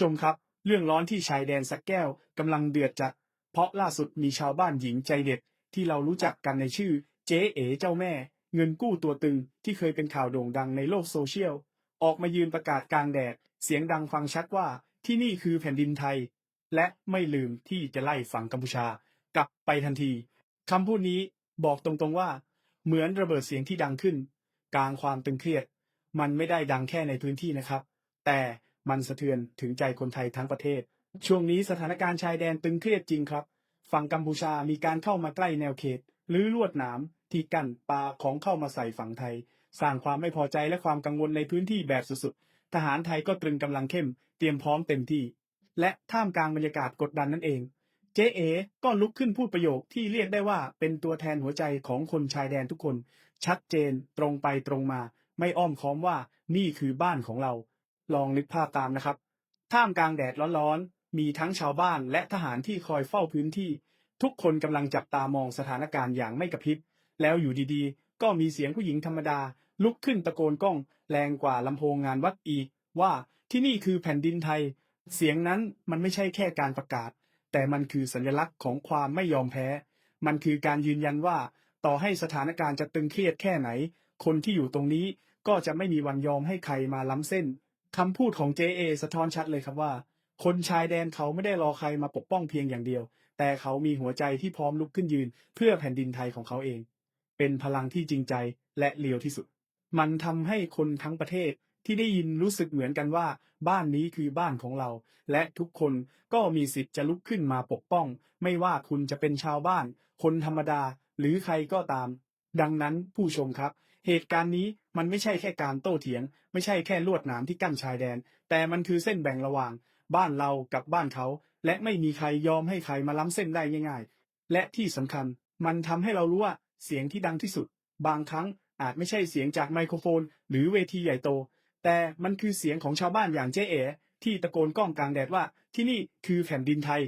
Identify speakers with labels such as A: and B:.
A: ชมครับ เรื่องร้อนที่ชายแดนสักแก้วกำลังเดือดจัด เพราะล่าสุดมีชาวบ้านหญิงใจเด็ด ที่เรารู้จักกันในชื่อ เจ๊เอ๋เจ้าแม่ เงินกู้ตัวตึงที่เคยเป็นข่าวโด่งดังในโลกโซเชียล ออกมายืนประกาศกลางแดด เสียงดังฟังชัดว่าที่นี่คือแผ่นดินไทย และไม่ลืมที่จะไล่ฝั่งกัมพูชากลับไปทันทีคำพูดนี้บอกตรงๆว่า เหมือนระเบิดเสียงที่ดังขึ้น กลางความตึงเครียด มันไม่ได้ดังแค่ในพื้นที่นะครับ แต่ มันสะเทือนถึงใจคนไทยทั้งประเทศ ช่วงนี้สถานการณ์ชายแดนตึงเครียดจริงครับ ฝั่งกัมพูชามีการเข้ามาใกล้แนวเขต หรือลวดหนามที่กั้นปลาของเข้ามาใส่ฝั่งไทย สร้างความไม่พอใจและความกังวลในพื้นที่แบบสุดๆ ทหารไทยก็ตรึงกำลังเข้ม เตรียมพร้อมเต็มที่ และท่ามกลางบรรยากาศกดดันนั่นเอง เจ๊เอก็ลุกขึ้นพูดประโยคที่เรียกได้ว่าเป็นตัวแทนหัวใจของคนชายแดนทุกคน ชัดเจนตรงไปตรงมา ไม่อ้อมค้อมว่านี่คือบ้านของเรา ลองนึกภาพตามนะครับ ท่ามกลางแดดร้อนๆ มีทั้งชาวบ้านและทหารที่คอยเฝ้าพื้นที่ ทุกคนกำลังจับตามองสถานการณ์อย่างไม่กระพริบ แล้วอยู่ดีๆ ก็มีเสียงผู้หญิงธรรมดา ลุกขึ้นตะโกนก้อง แรงกว่าลำโพงงานวัดอีก ว่าที่นี่คือแผ่นดินไทย เสียงนั้นมันไม่ใช่แค่การประกาศ แต่มันคือสัญลักษณ์ของความไม่ยอมแพ้ มันคือการยืนยันว่า ต่อให้สถานการณ์จะตึงเครียดแค่ไหน คนที่อยู่ตรงนี้ก็จะไม่มีวันยอมให้ใครมาล้ำเส้น คำพูดของ JA สะท้อนชัดเลยครับว่า คนชายแดนเขาไม่ได้รอใครมาปกป้องเพียงอย่างเดียว แต่เขามีหัวใจที่พร้อมลุกขึ้นยืน เพื่อแผ่นดินไทยของเขาเอง เป็นพลังที่จริงใจและเลียวที่สุด มันทำให้คนทั้งประเทศที่ได้ยินรู้สึกเหมือนกันว่า บ้านนี้คือบ้านของเรา และทุกคนก็มีสิทธิ์จะลุกขึ้นมาปกป้อง ไม่ว่าคุณจะเป็นชาวบ้าน คนธรรมดา หรือใครก็ตาม ดังนั้นผู้ชมครับ เหตุการณ์นี้มันไม่ใช่แค่การโต้เถียง ไม่ใช่แค่ลวดหนามที่กั้นชายแดน แต่มันคือเส้นแบ่งระหว่าง บ้านเรากับบ้านเขา และไม่มีใครยอมให้ใครมาล้ำเส้นได้ง่ายๆ และที่สำคัญ มันทำให้เรารู้ว่าเสียงที่ดังที่สุด บางครั้งอาจไม่ใช่เสียงจากไมโครโฟน หรือเวทีใหญ่โต แต่มันคือเสียงของชาวบ้านอย่างเจ๊เอ๋ที่ตะโกนก้องกลางแดดว่าที่นี่คือแผ่นดินไทย